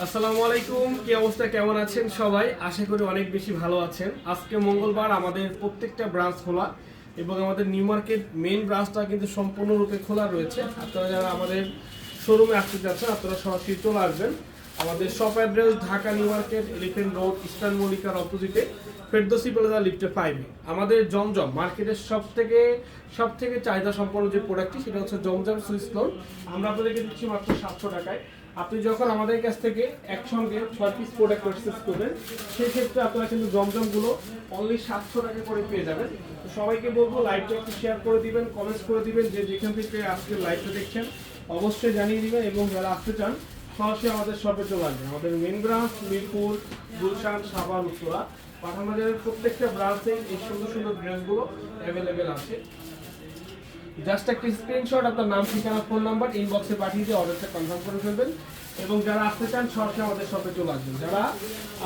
আসসালামু আলাইকুম, কি অবস্থা, কেমন আছেন সবাই? আশা করি অনেক বেশি ভালো আছেন। আজকে মঙ্গলবার আমাদের প্রত্যেকটা ব্রাঞ্চ খোলা এবং আমাদের নিউ মার্কেট মেইন ব্রাঞ্চটা কিন্তু সম্পূর্ণরূপে খোলা রয়েছে। আপনারা যারা আমাদের শোরুমে আসতে যাচ্ছেন, আপনারা সরাসরি চলে আসবেন। আমাদের shop address Dhaka New Market Elephant Road Eastern মল্লিকার অপোজিটে ফেরদোসি প্লাজা লিফটে ফাইভে আমাদের জমজম মার্কেটের সব থেকে সব থেকে চাহিদা সম্পন্ন যে প্রোডাক্টটি সেটা হচ্ছে জমজম সুইস লোন আমরা আপনাদেরকে দিচ্ছি মাত্র সাতশো টাকায়। আপনি যখন আমাদের কাছ থেকে একসঙ্গে ছয় পিস প্রোডাক্ট পারচেস করবেন, সেই ক্ষেত্রে আপনারা কিন্তু জমজমগুলো অনলি সাতশো টাকা করে পেয়ে যাবেন। তো সবাইকে বলব লাইভটা একটু শেয়ার করে দিবেন কমেন্টস করে দিবেন যে যেখান থেকে আজকে লাইভটা দেখছেন, অবশ্যই জানিয়ে দিবেন এবং যারা আসতে চান, সরাসরি আমাদের শপে চলে আসবেন। আমাদের মেন ব্রাঞ্চ মিরপুর, গুলশান, সাভার, উত্তরা। পাঠানবাজারের প্রত্যেকটা ব্রাঞ্চে এই সুন্দর সুন্দর ড্রেসগুলো অ্যাভেলেবেল আছে। জাস্ট একটা স্ক্রিনশট আপনার নাম, ঠিকানা ফোন নাম্বার ইনবক্সে পাঠিয়ে দিয়ে অর্ডারটা কনফার্ম করে ফেলবেন। এবং যারা আসতে চান, সরাসরি আমাদের শপে চলে আসবেন। যারা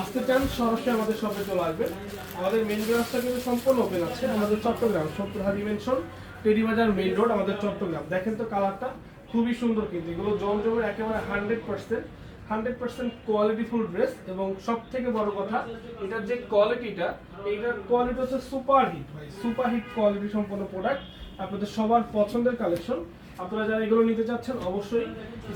আসতে চান, সরাসরি আমাদের শপে চলে আসবেন। আমাদের মেন ব্রাঞ্চটা কিন্তু সম্পূর্ণ ওপেন আছে। আমাদের চট্টগ্রাম সত্তর Haji mansion Teribazar main road আমাদের চট্টগ্রাম। দেখেন তো কালারটা খুবই সুন্দর কিন্তু। এগুলো জমজমের একেবারে hundred percent hundred percent qualityful dress এবং সব থেকে বড় কথা, এটার যে কোয়ালিটিটা এইটার কোয়ালিটি হচ্ছে সুপার হিট ভাই। সুপার হিট কোয়ালিটি সম্পন্ন প্রোডাক্ট আপনাদের সবার পছন্দের কালেকশন আপনারা যারা এগুলো নিতে চাচ্ছেন, অবশ্যই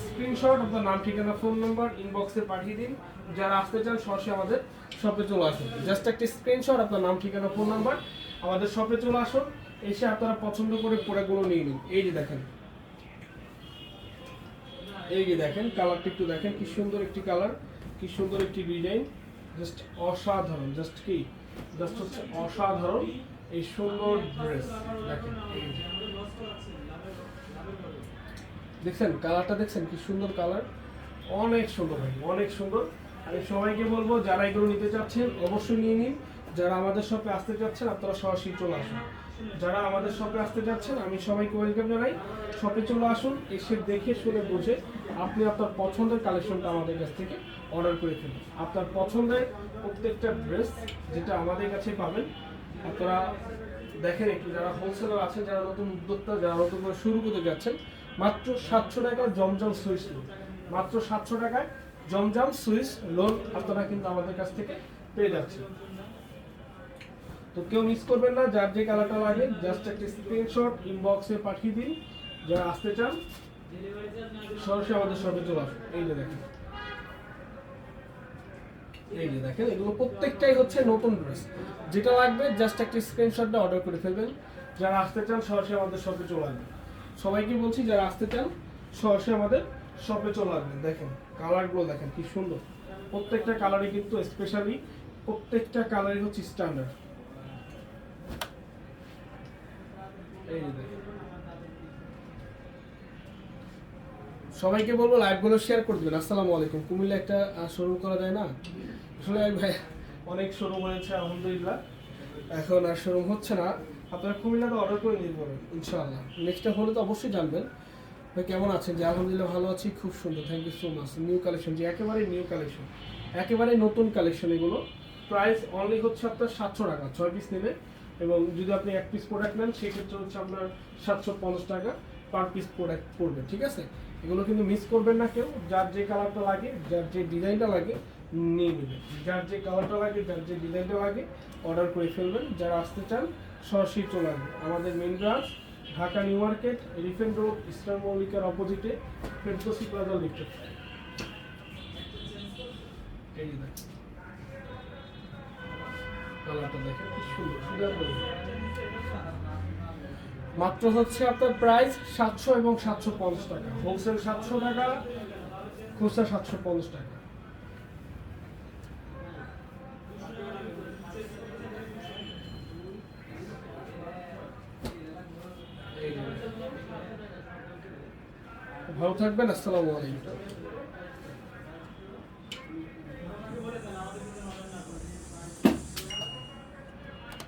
স্ক্রিনশট আপনার নাম, ঠিকানা ফোন নাম্বার ইনবক্সে পাঠিয়ে দিন। যারা আসতে চান, সরাসরি আমাদের শপে চলে আসুন। জাস্ট একটা স্ক্রিনশট আপনার নাম, ঠিকানা ফোন নাম্বার আমাদের শপে চলে আসুন। এসে আপনারা পছন্দ করে পোড়াগুলো নিয়ে নিন। এই যে দেখেন। এই যে দেখেন কালারটা একটু দেখেন, কি সুন্দর একটি কালার কি সুন্দর একটি ডিজাইন জাস্ট অসাধারণ জাস্ট কি? জাস্ট হচ্ছে অসাধারণ। এই সুন্দর ড্রেস দেখছেন, কালারটা দেখছেন, কি সুন্দর কালার? অনেক সুন্দর ভাই, অনেক সুন্দর। আমি সবাইকে বলব, যারা এগুলো নিতে চাচ্ছেন, অবশ্যই নিয়ে নিন। যারা আমাদের শপে আসতে চাচ্ছেন, আপনারা সরাসরি চলে আসুন। যারা আমাদের শপে আসতে যাচ্ছেন আমি সবাইকে ওয়েলকাম জানাই। শপে চলে আসুন, এসে দেখে, শুনে, বুঝে আপনি আপনার পছন্দের কালেকশনটা আমাদের কাছ থেকে অর্ডার করে ফেলুন। আপনার পছন্দের প্রত্যেকটা ড্রেস যেটা আমাদের কাছে পাবেন আপনারা দেখেন একটু, যারা হোলসেলার আছেন, যারা নতুন উদ্যোক্তা, যারা নতুন করে শুরু করতে যাচ্ছেন, মাত্র সাতশো টাকা জমজম সুইচ লোন মাত্র সাতশো টাকায় জমজম সুইচ লোন আপনারা কিন্তু আমাদের কাছ থেকে পেয়ে যাচ্ছেন। তো কেউ মিস করবেন না, যার যে কালারটা লাগে জাস্ট একটা স্ক্রিনশট ইনবক্সে পাঠিয়ে দিন। যারা আসতে চান, সরাসরি আমাদের শপে চলে আসুন। এই যে দেখেন। এই যে দেখেন, এগুলো প্রত্যেকটাই হচ্ছে নতুন ড্রেস। যেটা লাগবে জাস্ট একটা স্ক্রিনশটটা অর্ডার করে ফেলবেন। যারা আসতে চান, সরাসরি আমাদের শপে চলে আসবেন। সবাইকে বলছি, যারা আসতে চান, সরাসরি আমাদের শপে চলে আসবেন। দেখেন কালারগুলো দেখেন, কি সুন্দর। প্রত্যেকটা কালারই কিন্তু স্পেশালি প্রত্যেকটা কালারই হচ্ছে স্ট্যান্ডার্ড এই দেখেন। সবাইকে বলব লাইভগুলো শেয়ার করে দেবেন। আসসালামু আলাইকুম। কুমিল্লা একটা শোরুম করা যায় না? আসলে ভাই অনেক শোরুম হয়েছে আলহামদুলিল্লাহ। এখন আর শোরুম হচ্ছে না। আপনারা কুমিল্লাতে অর্ডার করে নিতে পারেন ইনশাআল্লাহ। নেক্সট টাইম হলে তো অবশ্যই জানবেন। ভাই কেমন আছেন? যে আলহামদুলিল্লাহ ভালো আছি। খুব সুন্দর। Thank you so much new collection যে একেবারে নিউ কালেকশন একেবারে নতুন কালেকশন এগুলো। প্রাইস অনলি হচ্ছে আপনার সাতশো টাকা ছয় পিস নেবে। এবং যদি আপনি এক পিস প্রোডাক্ট নেন সেক্ষেত্রে হচ্ছে আপনার সাতশো পঞ্চাশ টাকা পার পিস প্রোডাক্ট পড়বে ঠিক আছে? এগুলো কিন্তু মিস করবেন না কেউ। যার যে কালারটা লাগে, যার যে ডিজাইনটা লাগে, নিয়ে নেবেন। যার যে কালারটা লাগে, যার যে ডিজাইনটা লাগে অর্ডার করে ফেলবেন। যারা আসতে চান, সরাসরি চলে আমাদের main branch Dhaka new market elephant road eastern মল্লিকার অপোজিটে ফেরদোসি প্লাজা লিফটেড কালারটা দেখেন। সুন্দর। সুন্দর। মাত্র হচ্ছে আপনার প্রাইস সাতশো এবং সাতশো পঞ্চাশ টাকা। হোলসেল সাতশো টাকা? খুচরা সাতশো পঞ্চাশ টাকা। ভালো থাকবেন আসসালামু আলাইকুম।